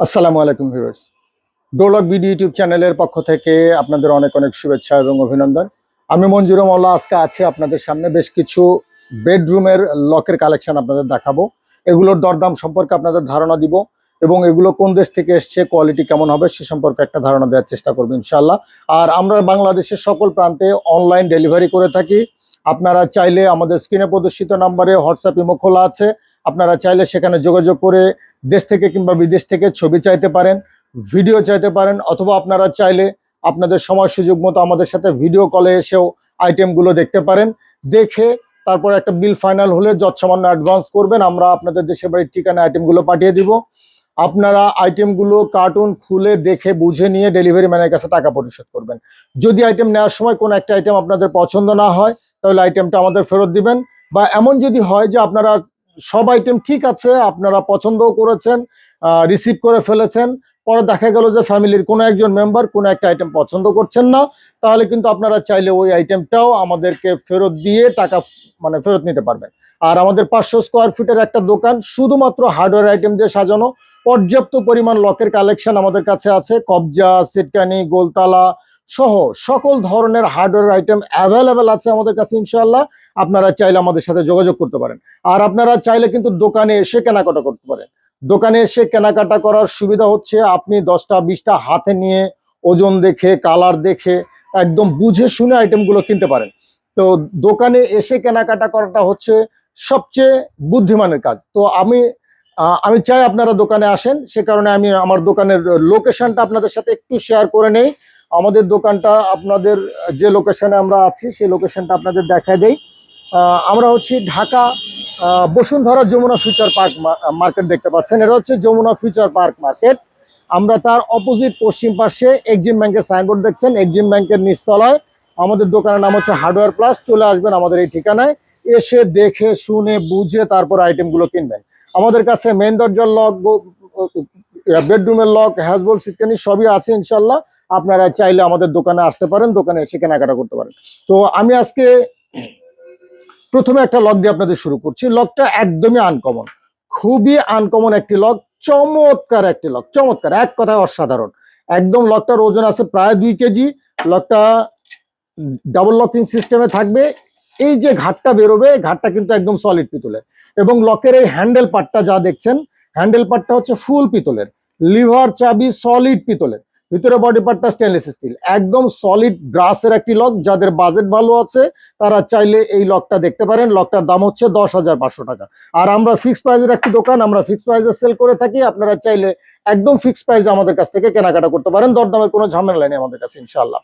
আসসালামু আলাইকুম viewers. ডোলক BD YouTube চ্যানেলের পক্ষ থেকে আপনাদের অনেক অনেক শুভেচ্ছা এবং অভিনন্দন। আমি মঞ্জুর মোল্লা আজকে আছি আপনাদের সামনে। বেশ কিছু বেডরুমের লকের কালেকশন আপনাদের দেখাবো। এগুলোর দরদাম সম্পর্কে আপনাদের ধারণা দিব এবং এগুলো কোন দেশ থেকে এসছে কোয়ালিটি কেমন হবে, সে সম্পর্কে একটা ধারণা দেওয়ার চেষ্টা করব ইনশাল্লাহ আর আমরা বাংলাদেশের সকল প্রান্তে অনলাইন ডেলিভারি করে থাকি। আপনারা চাইলে আমাদের স্ক্রিনে প্রদর্শিত নাম্বারে হোয়াটসঅ্যাপ ইমো খোলা আছে। আপনারা চাইলে সেখানে যোগাযোগ করে দেশ থেকে কিংবা বিদেশ থেকে ছবি চাইতে পারেন, ভিডিও চাইতে পারেন, অথবা আপনারা চাইলে আপনাদের সময় সুযোগ মতো আমাদের সাথে ভিডিও কলে এসেও আইটেমগুলো দেখতে পারেন। দেখে তারপর একটা বিল ফাইনাল হলে যৎসামান্য অ্যাডভান্স করবেন, আমরা আপনাদের দেশের বাড়ির ঠিকানা আইটেমগুলো পাঠিয়ে দিব। আপনারা আইটেমগুলো কার্টুন খুলে দেখে, বুঝে নিয়ে ডেলিভারি ম্যানের কাছে টাকা পরিশোধ করবেন। যদি আইটেম নেওয়ার সময় কোনো একটা আইটেম আপনাদের পছন্দ না হয়, তাহলে আইটেমটা আমাদের ফেরত দিবেন। বা এমন যদি হয় যে আপনারা সব আইটেম ঠিক আছে, আপনারা পছন্দও করেছেন রিসিভ করে ফেলেছেন, পরে দেখা গেল যে ফ্যামিলির কোনো একজন মেম্বার কোনো একটা আইটেম পছন্দ করছেন না, তাহলে কিন্তু আপনারা চাইলে ওই আইটেমটাও আমাদেরকে ফেরত দিয়ে টাকা মানে ফেরত নিতে পারবেন। আর আমাদের পাঁচশো স্কোয়ার ফিটের একটা দোকান, শুধুমাত্র হার্ডওয়্যার আইটেম দিয়ে সাজানো, পর্যাপ্ত পরিমাণ লকের কালেকশন আমাদের কাছে আছে, কবজা, সিটকানি, গোলতালা সহ সকল ধরনের হার্ডওয়্যার আইটেম অ্যাভেলেবেল আছে আমাদের কাছে ইনশাল্লাহ আপনারা চাইলে আমাদের সাথে যোগাযোগ করতে পারেন। আর আপনারা চাইলে কিন্তু দোকানে এসে কেনাকাটা করতে পারেন। দোকানে এসে কেনাকাটা করার সুবিধা হচ্ছে, আপনি দশটা, বিশটা হাতে নিয়ে ওজন দেখে কালার দেখে, একদম বুঝে শুনে আইটেমগুলো কিনতে পারেন। তো দোকানে এসে কেনাকাটা করাটা হচ্ছে সবচেয়ে বুদ্ধিমানের কাজ। তো আমি আমি চাই আপনারা দোকানে আসেন, সে কারণে আমি আমার দোকানের লোকেশনটা আপনাদের সাথে একটু শেয়ার করে নেই। আমাদের দোকানটা, আপনাদের যে লোকেশনে আমরা আছি, সেই লোকেশনটা আপনাদের দেখায় দেই। আমরা হচ্ছি Dhaka Bashundhara Jamuna future park market দেখতে পাচ্ছেন। এটা হচ্ছে যমুনা ফিউচার পার্ক মার্কেট আমরা তার অপোজিট পশ্চিম পাশে এক্সিম ব্যাংকের সাইনবোর্ড দেখছেন। এক্সিম ব্যাংকের নিচতলায় আমাদের দোকানের নাম হচ্ছে হার্ডওয়্যার প্লাস চলে আসবেন আমাদের এই ঠিকানায়। এসে দেখে, শুনে, বুঝে তারপর আইটেমগুলো কিনবেন। আমাদের কাছে মেন দরজার লক বেডরুমের লক হ্যাজবল সিটকানি সবই আছে ইনশাল্লাহ আপনারা চাইলে আমাদের দোকানে আসতে পারেন, দোকানে এসে কেনাকাটা করতে পারেন। তো আমি আজকে প্রথমে একটা লক দিয়ে আপনাদের শুরু করছি। লকটা একদমই আনকমন খুবই আনকমন একটি লক চমৎকার একটি লক চমৎকার। এক কথায় অসাধারণ। একদম লকটার ওজন আছে প্রায় দুই কেজি। লকটা ডাবল লকিং সিস্টেমে থাকবে। এই যে ঘাটটা বেরোবে, ঘাটটা কিন্তু একদম সলিড পিতলের। এবং লকের এই হ্যান্ডেল পার্টটা যা দেখছেন হ্যান্ডেল পার্টটা হচ্ছে ফুল পিতলের। লিভার চাবি সলিড পিতলের। ভিতরে বডি পার্টটা স্টেনলেস স্টিল একদম সলিড গ্রাসের একটি লক যাদের বাজেট ভালো আছে, তারা চাইলে এই লকটা দেখতে পারেন। লকটার দাম হচ্ছে দশ হাজার পাঁচশো টাকা। আর আমরা ফিক্স প্রাইজের একটি দোকান, আমরা ফিক্স প্রাইজে সেল করে থাকি। আপনারা চাইলে একদম ফিক্স প্রাইজে আমাদের কাছ থেকে কেনাকাটা করতে পারেন। দরদামের কোনো ঝামেলা নেই আমাদের কাছে ইনশাল্লাহ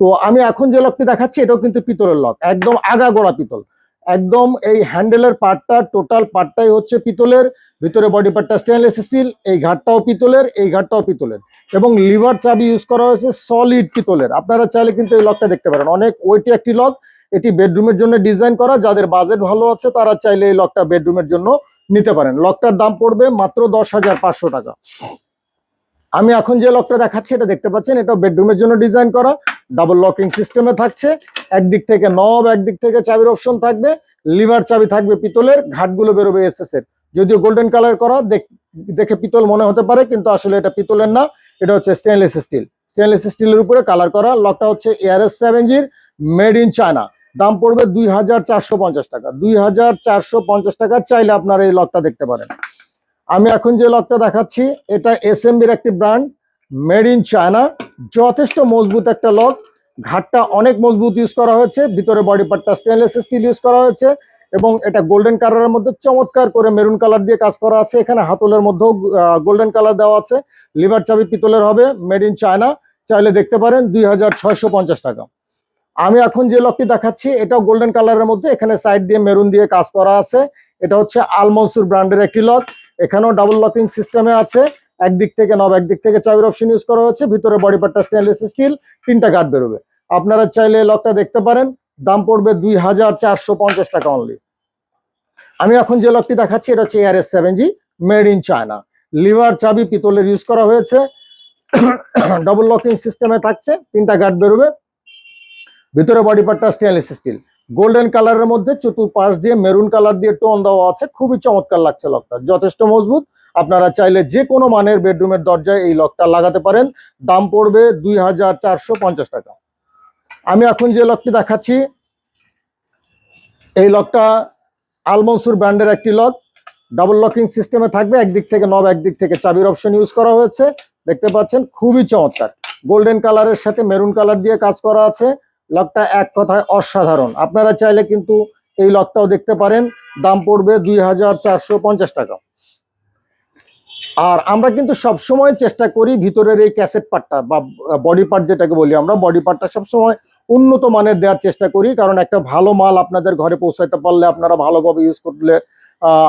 তো আমি এখন যে লকটি দেখাচ্ছি, এটাও কিন্তু পিতলের লক একদম আগা গোড়া পিতল। একদম এই হ্যান্ডেলের পার্টটা টোটাল পার্টটাই হচ্ছে পিতলের। ভিতরে বডি পার্টটা স্টেনলেস স্টিল এই ঘাটটাও পিতলের, এই ঘাটটাও পিতলের। এবং লিভার চাবি ইউজ করা হয়েছে সলিড পিতলের। আপনারা চাইলে কিন্তু এই লকটা দেখতে পারেন। অনেক ওইটি একটি লক এটি বেডরুমের জন্য ডিজাইন করা। যাদের বাজেট ভালো আছে, তারা চাইলে এই লকটা বেডরুমের জন্য নিতে পারেন। লকটার দাম পড়বে মাত্র দশ হাজার পাঁচশো টাকা। আমি এখন যে লকটা দেখাচ্ছি, এটা দেখতে পাচ্ছেন এটা বেডরুমের জন্য ডিজাইন করা। ডাবল লকিং সিস্টেমে থাকছে। একদিক থেকে নব একদিক থেকে চাবির অপশন থাকবে। লিভার চাবি থাকবে পিতলের, ঘাটগুলো বেরোবে এসএস এর। যদিও গোল্ডেন কালার করা, দেখ- পিতল মনে হতে পারে, কিন্তু আসলে এটা পিতলের না। এটা হচ্ছে স্টেনলেস স্টিল স্টেনলেস স্টিলের উপরে কালার করা। লকটা হচ্ছে এআরএস সেভেন জির মেড ইন চায়না দাম পড়বে দুই হাজার চারশো পঞ্চাশ টাকা। দুই হাজার চারশো পঞ্চাশ টাকা চাইলে আপনারা এই লকটা দেখতে পারেন। আমি এখন যে লকটা দেখাচ্ছি, এটা এসএমবির একটি ব্র্যান্ড মেড ইন চায়না যথেষ্ট মজবুত একটা লক। ঘাটটা অনেক মজবুত ইউজ করা হয়েছে। ভিতরে বডি পার্টটা স্টেনলেস স্টিল ইউজ করা হয়েছে এবং এটা গোল্ডেন কালারের মধ্যে চমৎকার করে মেরুন কালার দিয়ে কাজ করা আছে। এখানে হাতলের মধ্যেও গোল্ডেন কালার দেওয়া আছে। লিভার চাবি পিতলের হবে মেড ইন চায়না চাইলে দেখতে পারেন, দুই হাজার ছয়শো পঞ্চাশ টাকা। আমি এখন যে লকটি দেখাচ্ছি, এটাও গোল্ডেন কালারের মধ্যে। এখানে সাইড দিয়ে মেরুন দিয়ে কাজ করা আছে। এটা হচ্ছে আলমনসুর ব্র্যান্ডের একটি লক এখানেও ডাবল লকিং সিস্টেমে আছে। একদিক থেকে নব একদিক থেকে চাবির অপশন ইউজ করা হয়েছে ভিতরে বডি পার্টটা স্টেনলেস স্টিল তিনটা কাঠ বেরোবে। আপনারা চাইলে লকটা দেখতে পারেন। দাম পড়বে দুই হাজার চারশো পঞ্চাশ টাকা অনলি আমি এখন যে লকটি দেখাচ্ছি, এটা হচ্ছে ARS seven G made in China lever, চাবি, পিতলের ইউজ করা হয়েছে। ডবল লকিং সিস্টেমে থাকছে, তিনটা গার্ড বেরোবে। ভিতরে বডি পার্টটা স্টেনলেস স্টিল গোল্ডেন কালারের মধ্যে চতুর্পাশ দিয়ে মেরুন কালার দিয়ে টোন দেওয়া আছে। খুবই চমৎকার লাগছে লকটা যথেষ্ট মজবুত। আপনারা চাইলে যে কোনো মানের বেডরুমের দরজায় এই লকটা লাগাতে পারেন। দাম পড়বে দুই হাজার চারশো পঞ্চাশ টাকা। আমি এখন যে লকটি দেখাচ্ছি, এই লকটা আলমনসুর ব্র্যান্ডের একটি লক ডাবল লকিং সিস্টেমে থাকবে। একদিক থেকে নব একদিক থেকে চাবির অপশন ইউজ করা হয়েছে। দেখতে পাচ্ছেন, খুবই চমৎকার। গোল্ডেন কালারের সাথে মেরুন কালার দিয়ে কাজ করা আছে। লকটা এক কথায় অসাধারণ। আপনারা চাইলে কিন্তু এই লকটাও দেখতে পারেন। দাম পড়বে দুই হাজার চারশো পঞ্চাশ টাকা। আর আমরা কিন্তু সবসময় চেষ্টা করি ভিতরের এই ক্যাসেট পার্টটা বা বডি পার্ট যেটাকে বলি আমরা, বডি পার্টটা সবসময় উন্নত মানের দেওয়ার চেষ্টা করি। কারণ একটা ভালো মাল আপনাদের ঘরে পৌঁছাইতে পারলে আপনারা ভালোভাবে ইউজ করলে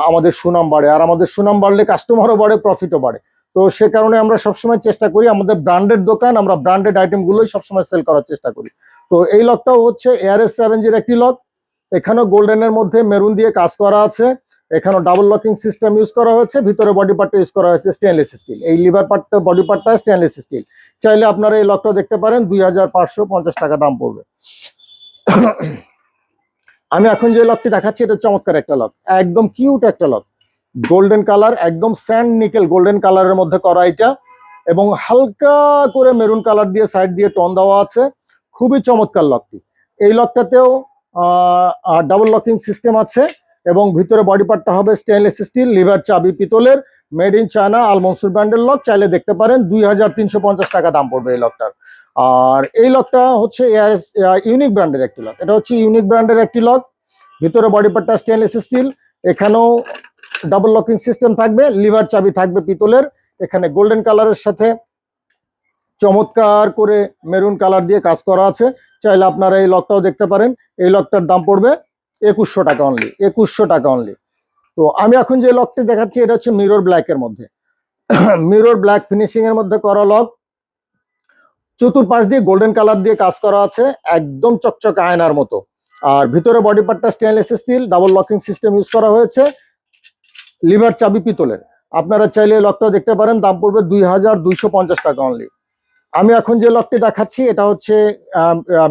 আমাদের সুনাম বাড়ে। আর আমাদের সুনাম বাড়লে কাস্টমারও বাড়ে প্রফিটও বাড়ে। তো সে কারণে আমরা সবসময় চেষ্টা করি আমাদের ব্র্যান্ডেড দোকান, আমরা ব্র্যান্ডেড আইটেমগুলোই সবসময় সেল করার চেষ্টা করি। তো এই লকটাও হচ্ছে এআরএস সেভেন জির একটি লক। এখানেও গোল্ডেনের মধ্যে মেরুন দিয়ে কাজ করা আছে। এখানেও ডাবল লকিং সিস্টেম ইউজ করা হয়েছে। ভিতরে বডি পার্টটা ইউজ করা হয়েছে স্টেনলেস স্টিল এই লিভার পার্টটা বডি পার্টটা স্টেনলেস স্টিল চাইলে আপনারা এই লকটা দেখতে পারেন, দুই হাজার পাঁচশো পঞ্চাশ টাকা দাম পড়বে। আমি এখন যে লকটি দেখাচ্ছি, এটা চমৎকার একটা লক। একদম কিউট একটা লক। গোল্ডেন কালার একদম স্যান্ড নিকেল গোল্ডেন কালারের মধ্যে করা এটা। এবং হালকা করে মেরুন কালার দিয়ে সাইড দিয়ে টন দেওয়া আছে। খুবই চমৎকার লকটি এই লকটাতেও ডাবল লকিং সিস্টেম আছে। এবং ভিতরে বডি পার্টটা হবে স্টেনলেস স্টিল লিভার চাবি পিতলের মেড ইন চায়না আলমনসুর ব্র্যান্ডের লক চাইলে দেখতে পারেন, দুই হাজার তিনশো পঞ্চাশ টাকা দাম পড়বে এই লকটার আর এই লকটা হচ্ছে এআরএস ইউনিক ব্র্যান্ডের একটি লক এটা হচ্ছে ইউনিক ব্র্যান্ডের একটি লক ভিতরে বডি পার্টটা স্টেনলেস স্টিল এখানেও ডাবল লকিং সিস্টেম থাকবে লিভার চাবি থাকবে পিতলের, এখানে গোল্ডেন কালারের সাথে চমৎকার করে মেরুন কালার দিয়ে কাজ করা আছে। চাইলে আপনারা এই লকটাও দেখতে পারেন, এই লকটার দাম পড়বে একুশশো টাকা অনলি একুশশো টাকা অনলি তো আমি এখন যে লকটি দেখাচ্ছি, এটা হচ্ছে মিরর ব্ল্যাকের মধ্যে। মিরর ব্ল্যাক ফিনিশিং এর মধ্যে করা লক চতুর্পাশ দিয়ে গোল্ডেন কালার দিয়ে কাজ করা আছে, একদম চকচক আয়নার মতো। আর ভিতরে বডি পার্টটা stainless steel double locking system use করা হয়েছে। লিভার চাবি পিতলের। আপনারা চাইলে এই লকটা দেখতে পারেন, দাম পড়বে দুই হাজার দুইশো পঞ্চাশ টাকা অনলি আমি এখন যে লকটি দেখাচ্ছি, এটা হচ্ছে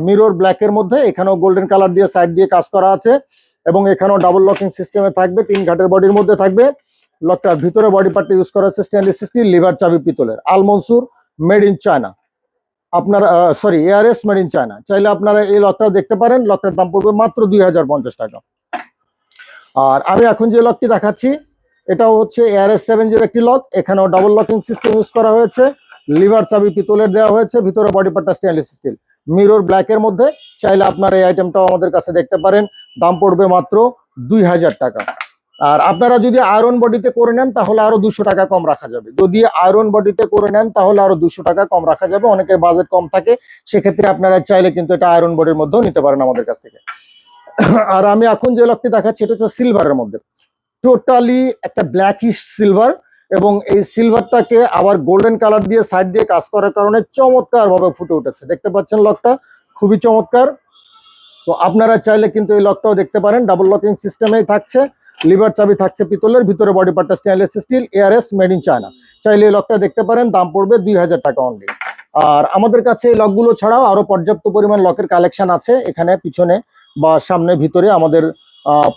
মিরর ব্ল্যাকের মধ্যে। এখানেও গোল্ডেন কালার দিয়ে সাইড দিয়ে কাজ করা আছে এবং এখানেও ডাবল লকিং সিস্টেমে থাকবে, তিন ঘাটের বডির মধ্যে থাকবে। লকটার ভিতরে বডি পার্টটা ইউজ করা আছে স্টেনলেস স্টিল লিভার চাবি পিতলের। আলমনসুর মেড ইন চায়না আপনারা sorry ARS made in China চাইলে আপনারা এই লকটাও দেখতে পারেন, লকটার দাম পড়বে মাত্র দুই হাজার পঞ্চাশ টাকা। আর আমি এখন যে লকটি দেখাচ্ছি এটাও হচ্ছে এআরএস সেভেন জির একটি লক এখানেও ডাবল লকিং সিস্টেম ইউজ করা হয়েছে। লিভার চাবি পিতলের দেওয়া হয়েছে, ভিতরে বডি পার্টটা স্টেনলেস স্টিল মিরর ব্ল্যাকের মধ্যে, চাইলে আপনারা এই আইটেমটাও আমাদের কাছে দেখতে পারেন। দাম পড়বে মাত্র দুই হাজার টাকা। আর আপনারা যদি আয়রন বডিতে করে নেন, তাহলে আরও দুশো টাকা কম রাখা যাবে। যদি আয়রন বডিতে করে নেন, তাহলে আরও দুশো টাকা কম রাখা যাবে। অনেকের বাজেট কম থাকে, সেক্ষেত্রে আপনারা চাইলে কিন্তু এটা আয়রন বডির মধ্যেও নিতে পারেন আমাদের কাছ থেকে। আর আমি এখন যে লকটি দেখাচ্ছি, এটা হচ্ছে সিলভারের মধ্যে। টোটালি একটা ব্ল্যাকিশ সিলভার এবং এই সিলভারটাকে আবার গোল্ডেন কালার দিয়ে সাইড দিয়ে কাজ করার কারণে চমৎকার ভাবে ফুটে উঠেছে। দেখতে পাচ্ছেন লকটা খুবই চমৎকার। তো আপনারা চাইলে কিন্তু এই লকটাও দেখতে পারেন। ডাবল লকিং সিস্টেমেই থাকছে। লিভার চাবি থাকছে পিতলের, ভিতরে বডি পার্টটা stainless steel ARS made in China চাইলে এই লকটা দেখতে পারেন, দাম পড়বে দুই হাজার টাকা অনলি আর আমাদের কাছে এই লকগুলো ছাড়াও আরও পর্যাপ্ত পরিমাণ লকের কালেকশন আছে। এখানে, পিছনে বা সামনে, ভিতরে আমাদের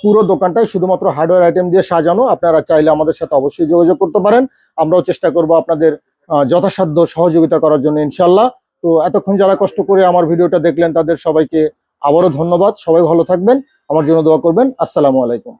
পুরো দোকানটাই শুধুমাত্র হার্ডওয়্যার আইটেম দিয়ে সাজানো। আপনারা চাইলে আমাদের সাথে অবশ্যই যোগাযোগ করতে পারেন। আমরাও চেষ্টা করব আপনাদের যথাসাধ্য সহযোগিতা করার জন্য ইনশাল্লাহ তো এতক্ষণ যারা কষ্ট করে আমার ভিডিওটা দেখলেন, তাদের সবাইকে আবারও ধন্যবাদ। সবাই ভালো থাকবেন। আমার জন্য দোয়া করবেন। আসসালামু আলাইকুম।